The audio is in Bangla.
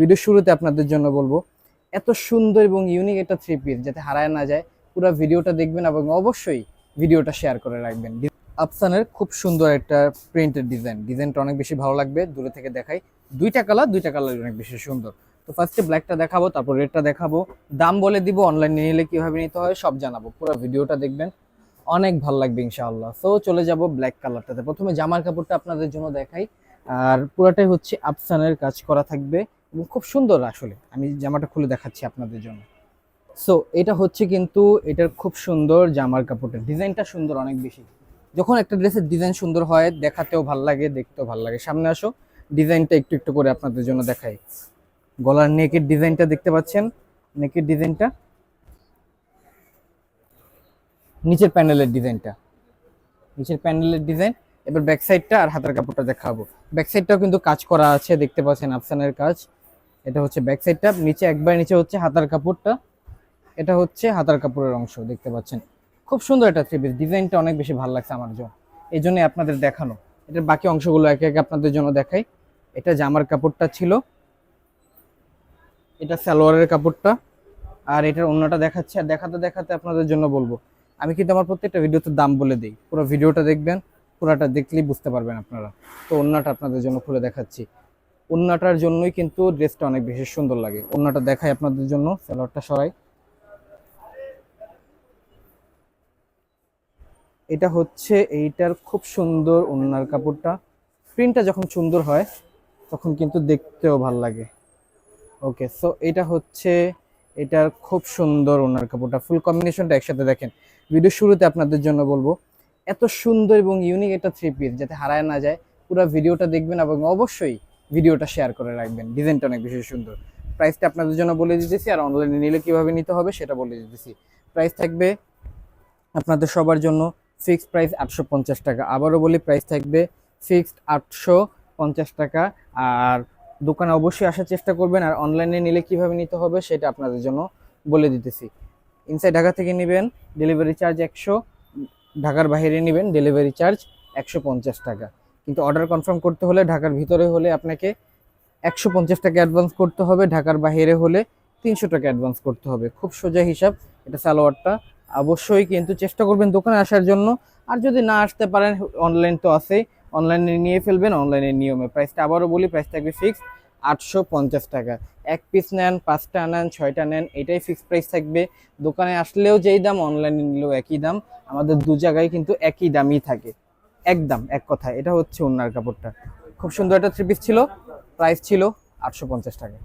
ভিডিও শুরুতে আপনাদের জন্য বলব, এত সুন্দর এবং ইউনিক একটা থ্রি পিস যাতে হারায় না যায়, পুরো ভিডিওটা দেখবেন এবং অবশ্যই ভিডিওটা শেয়ার করে রাখবেন। আফসানের খুব সুন্দর একটা প্রিন্টের ডিজাইন ডিজাইনটা অনেক বেশি ভালো লাগবে, দূরে থেকে দেখাই। দুইটা কালার দুইটা কালার অনেক বেশি সুন্দর। তো ফার্স্টে ব্ল্যাকটা দেখাবো, তারপর রেডটা দেখাবো। দাম বলে দিব অনলাইনে নিলে কীভাবে নিতে হয়, সব জানাব। পুরো ভিডিওটা দেখবেন, অনেক ভালো লাগবে ইনশাআল্লাহ। সো চলে যাব ব্ল্যাক কালারটাতে প্রথমে জামার কাপড়টা আপনাদের জন্য দেখাই। আর পুরোটাই হচ্ছে আফসানের কাজ করা থাকবে। এবং খুব সুন্দর আসলে। আমি জামাটা খুলে দেখাচ্ছি আপনাদের জন্য। সো এটা হচ্ছে কিন্তু, এটার খুব সুন্দর জামার কাপড়টা। ডিজাইনটা সুন্দর অনেক বেশি। যখন একটা ড্রেসের ডিজাইন সুন্দর হয়, দেখাতেও ভালো লাগে, দেখতেও ভালো লাগে। সামনে আসো, ডিজাইনটা একটু একটু করে আপনাদের জন্য দেখাই। গলার নেকের ডিজাইনটা দেখতে পাচ্ছেন? নেকের ডিজাইনটা। নিচের প্যানেলের ডিজাইনটা। নিচের প্যানেলের ডিজাইন। এবার ব্যাক সাইডটা আর হাতের কাপড়টা দেখাবো। ব্যাক সাইডটাও কিন্তু কাজ করা আছে, দেখতে পাচ্ছেন, আফসানের কাজ। এটা হচ্ছে ব্যাক সাইডটা নিচে একবার নিচে হচ্ছে হাতার কাপড়টা। এটা হচ্ছে হাতার কাপড়ের অংশ, দেখতে পাচ্ছেন। খুব সুন্দর একটা থ্রি পিস ডিজাইনটা অনেক বেশি ভালো লাগছে আমার জন্য। এই জন্যই আপনাদের দেখানো। এটার বাকি অংশগুলো একে একে আপনাদের জন্য দেখাই। এটা জামার কাপড়টা ছিল। এটা সালোয়ারের কাপড়টা। আর এটার অন্যটা দেখাচ্ছে। আর দেখাতে দেখাতে আপনাদের জন্য বলব। আমি কিন্তু আমার প্রত্যেকটা ভিডিওতে দাম বলে দিই। পুরো ভিডিওটা দেখবেন, পুরোটা দেখলেই বুঝতে পারবেন আপনারা। তো অন্যটা আপনাদের জন্য খুলে দেখাচ্ছি। অন্যটার জন্যই কিন্তু ড্রেসটা অনেক বেশি সুন্দর লাগে। অন্যটা দেখাই আপনাদের জন্য, সালোয়ারটা সরাই। এটা হচ্ছে এইটার খুব সুন্দর ওনার কাপড়টা। প্রিন্টটা যখন সুন্দর হয়, তখন কিন্তু দেখতেও ভালো লাগে। ওকে সো এটা হচ্ছে এটার খুব সুন্দর ওনার কাপড়টা। ফুল কম্বিনেশনটা একসাথে দেখেন। ভিডিও শুরুতে আপনাদের জন্য বলব, এত সুন্দর এবং ইউনিক একটা থ্রি পিস যাতে হারায় না যায়, পুরো ভিডিওটা দেখবেন এবং অবশ্যই ভিডিওটা শেয়ার করে রাখবেন। ডিজাইনটা অনেক বেশি সুন্দর। প্রাইসটা আপনাদের জন্য বলে দিতেছি, আর অনলাইনে নিলে কীভাবে নিতে হবে সেটা বলে দিতেছি। প্রাইস থাকবে আপনাদের সবার জন্য ফিক্সড প্রাইস আটশো পঞ্চাশ টাকা। আবারও বলি প্রাইস থাকবে ফিক্সড আটশো পঞ্চাশ টাকা। আর দোকানে অবশ্যই আসার চেষ্টা করবেন, আর অনলাইনে নিলে কীভাবে নিতে হবে সেটা আপনাদের জন্য বলে দিতেছি। ইনসাইড ঢাকা থেকে নেবেন ডেলিভারি চার্জ একশো, ঢাকার বাইরে নেবেন ডেলিভারি চার্জ একশো পঞ্চাশ টাকা। কিন্তু অর্ডার কনফার্ম করতে হলে ঢাকার ভিতরে হলে আপনাকে একশো পঞ্চাশ টাকা অ্যাডভান্স করতে হবে, ঢাকার বাইরে হলে তিনশো টাকা অ্যাডভান্স করতে হবে। খুব সোজা হিসাব, এটা সালোয়ারটা। অবশ্যই কিন্তু চেষ্টা করবেন দোকানে আসার জন্য। আর যদি না আসতে পারেন অনলাইন তো আছেই। অনলাইনে নিয়ে ফেলবেন অনলাইনের নিয়মে। প্রাইসটা আবারও বলি প্রাইস থাকবে ফিক্সড আটশো পঞ্চাশ টাকা। এক পিস নেন, পাঁচটা নেন, ছয়টা নেন, এটাই ফিক্সড প্রাইস থাকবে। দোকানে আসলেও যেই দাম অনলাইনে নিলেও একই দাম। আমাদের দু জায়গায় কিন্তু একই দামই থাকে। একদম এক কথা এটা হচ্ছে ওনার কাপড়টা। খুব সুন্দর একটা থ্রি পিস ছিল প্রাইস ছিল আটশো পঞ্চাশ টাকা।